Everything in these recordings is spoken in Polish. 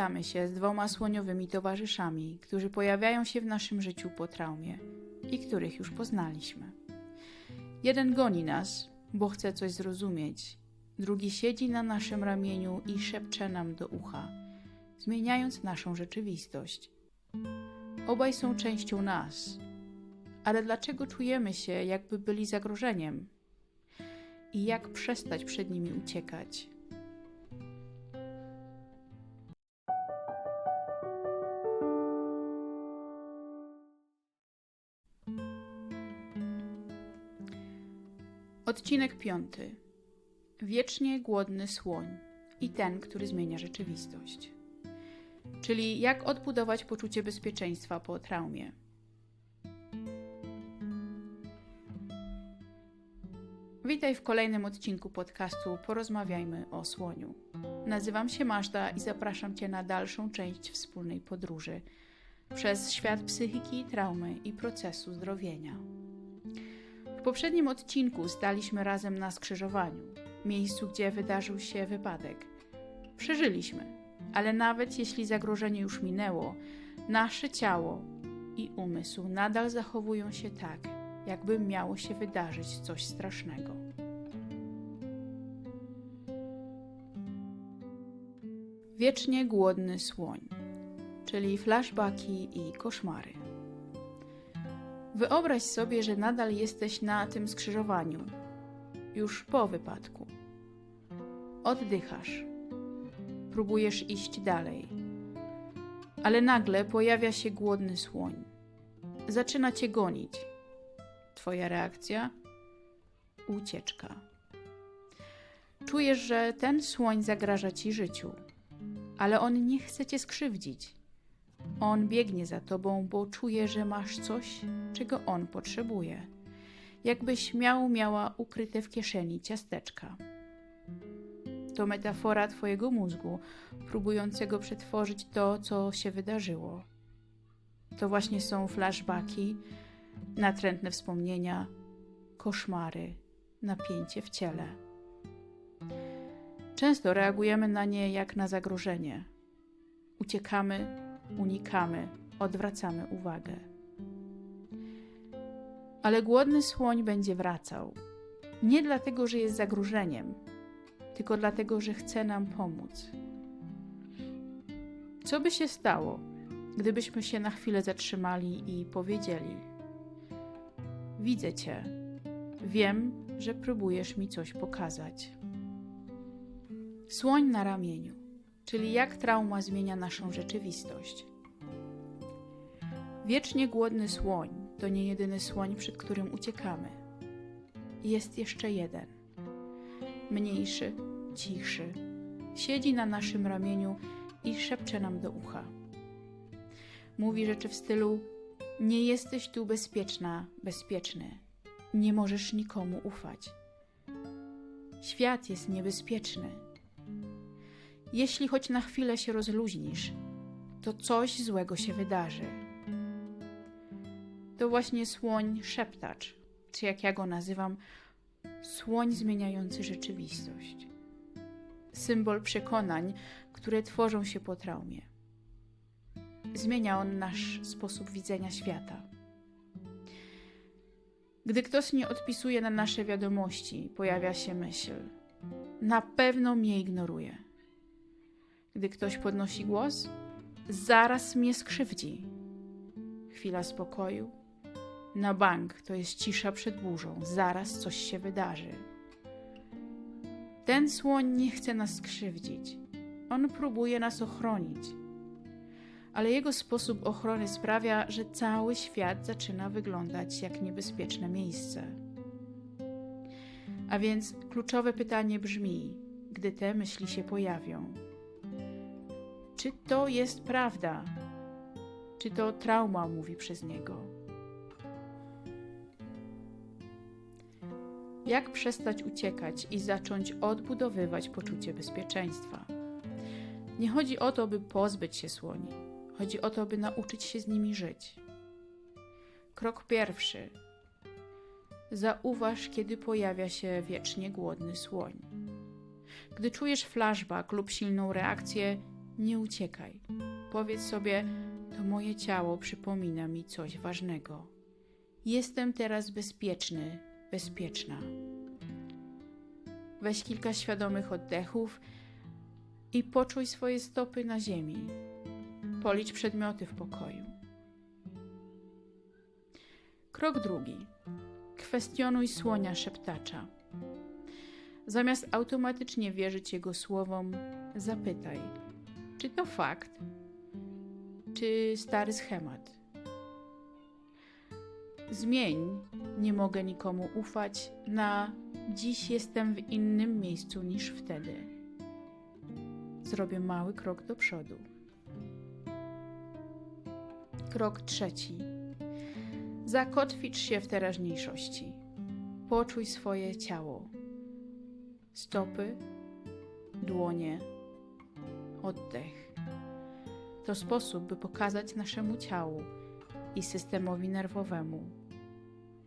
przywitamy się z dwoma słoniowymi towarzyszami, którzy pojawiają się w naszym życiu po traumie i których już poznaliśmy. Jeden goni nas, bo chce coś zrozumieć, drugi siedzi na naszym ramieniu i szepcze nam do ucha, zmieniając naszą rzeczywistość. Obaj są częścią nas, ale dlaczego czujemy się, jakby byli zagrożeniem? I jak przestać przed nimi uciekać? Odcinek piąty. Wiecznie głodny słoń i ten, który zmienia rzeczywistość. Czyli jak odbudować poczucie bezpieczeństwa po traumie. Witaj w kolejnym odcinku podcastu Porozmawiajmy o słoniu. Nazywam się Mażda i zapraszam Cię na dalszą część wspólnej podróży przez świat psychiki, traumy i procesu zdrowienia. W poprzednim odcinku staliśmy razem na skrzyżowaniu, miejscu, gdzie wydarzył się wypadek. Przeżyliśmy, ale nawet jeśli zagrożenie już minęło, nasze ciało i umysł nadal zachowują się tak, jakby miało się wydarzyć coś strasznego. Wiecznie głodny słoń, czyli flashbacki i koszmary. Wyobraź sobie, że nadal jesteś na tym skrzyżowaniu, już po wypadku. Oddychasz, próbujesz iść dalej, ale nagle pojawia się głodny słoń. Zaczyna cię gonić. Twoja reakcja? Ucieczka. Czujesz, że ten słoń zagraża ci życiu, ale on nie chce cię skrzywdzić. On biegnie za tobą, bo czuje, że masz coś, czego on potrzebuje. Jakbyś miał, miała ukryte w kieszeni ciasteczka. To metafora twojego mózgu, próbującego przetworzyć to, co się wydarzyło. To właśnie są flashbacki, natrętne wspomnienia, koszmary, napięcie w ciele. Często reagujemy na nie jak na zagrożenie. Uciekamy, unikamy, odwracamy uwagę. Ale głodny słoń będzie wracał. Nie dlatego, że jest zagrożeniem, tylko dlatego, że chce nam pomóc. Co by się stało, gdybyśmy się na chwilę zatrzymali i powiedzieli: Widzę cię, wiem, że próbujesz mi coś pokazać. Słoń na ramieniu, czyli jak trauma zmienia naszą rzeczywistość. Wiecznie głodny słoń to nie jedyny słoń, przed którym uciekamy. Jest jeszcze jeden. Mniejszy, cichszy. Siedzi na naszym ramieniu i szepcze nam do ucha. Mówi rzeczy w stylu: Nie jesteś tu bezpieczna, bezpieczny. Nie możesz nikomu ufać. Świat jest niebezpieczny. Jeśli choć na chwilę się rozluźnisz, to coś złego się wydarzy. To właśnie słoń szeptacz, czy jak ja go nazywam, słoń zmieniający rzeczywistość. Symbol przekonań, które tworzą się po traumie. Zmienia on nasz sposób widzenia świata. Gdy ktoś nie odpisuje na nasze wiadomości, pojawia się myśl: Na pewno mnie ignoruje. Gdy ktoś podnosi głos, zaraz mnie skrzywdzi. Chwila spokoju. Na bank to jest cisza przed burzą, zaraz coś się wydarzy. Ten słoń nie chce nas skrzywdzić. On próbuje nas ochronić. Ale jego sposób ochrony sprawia, że cały świat zaczyna wyglądać jak niebezpieczne miejsce. A więc kluczowe pytanie brzmi, gdy te myśli się pojawią: czy to jest prawda? Czy to trauma mówi przez niego? Jak przestać uciekać i zacząć odbudowywać poczucie bezpieczeństwa? Nie chodzi o to, by pozbyć się słoni. Chodzi o to, by nauczyć się z nimi żyć. Krok pierwszy. Zauważ, kiedy pojawia się wiecznie głodny słoń. Gdy czujesz flashback lub silną reakcję, Nie uciekaj. Powiedz sobie, to moje ciało przypomina mi coś ważnego. Jestem teraz bezpieczny, bezpieczna. Weź kilka świadomych oddechów i poczuj swoje stopy na ziemi. Policz przedmioty w pokoju. Krok drugi. Kwestionuj słonia szeptacza. Zamiast automatycznie wierzyć jego słowom, zapytaj, czy to fakt, czy stary schemat. Zmień, nie mogę nikomu ufać, na dziś jestem w innym miejscu niż wtedy. Zrobię mały krok do przodu. Krok trzeci. Zakotwicz się w teraźniejszości. Poczuj swoje ciało. Stopy, dłonie, oddech. To sposób, by pokazać naszemu ciału i systemowi nerwowemu,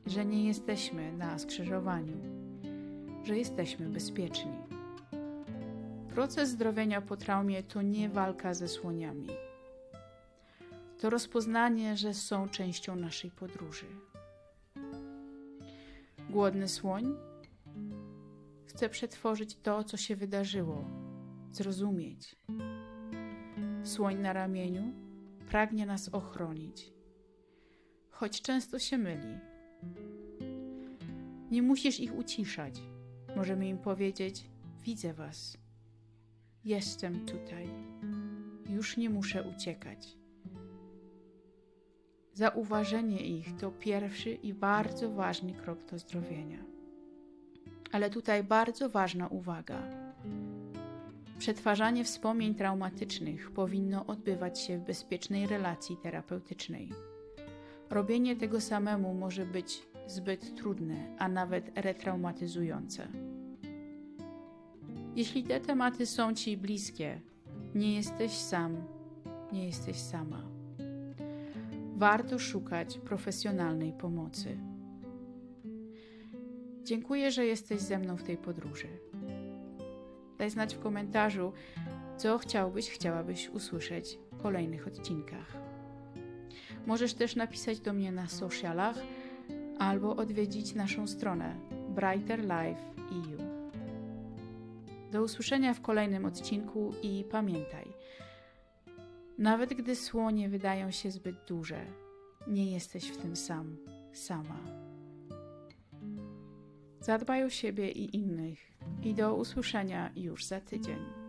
że nie jesteśmy na skrzyżowaniu, że jesteśmy bezpieczni. Proces zdrowienia po traumie to nie walka ze słoniami. To rozpoznanie, że są częścią naszej podróży. Głodny słoń chce przetworzyć to, co się wydarzyło, zrozumieć. Słoń na ramieniu pragnie nas ochronić, choć często się myli. Nie musisz ich uciszać. Możemy im powiedzieć: Widzę was. Jestem tutaj. Już nie muszę uciekać. Zauważenie ich to pierwszy i bardzo ważny krok do zdrowienia. Ale tutaj bardzo ważna uwaga. Przetwarzanie wspomnień traumatycznych powinno odbywać się w bezpiecznej relacji terapeutycznej. Robienie tego samemu może być zbyt trudne, a nawet retraumatyzujące. Jeśli te tematy są Ci bliskie, nie jesteś sam, nie jesteś sama. Warto szukać profesjonalnej pomocy. Dziękuję, że jesteś ze mną w tej podróży. Daj znać w komentarzu, co chciałbyś, chciałabyś usłyszeć w kolejnych odcinkach. Możesz też napisać do mnie na socialach albo odwiedzić naszą stronę brighterlife.eu. Do usłyszenia w kolejnym odcinku i pamiętaj, nawet gdy słonie wydają się zbyt duże, nie jesteś w tym sam, sama. Zadbaj o siebie i innych i do usłyszenia już za tydzień.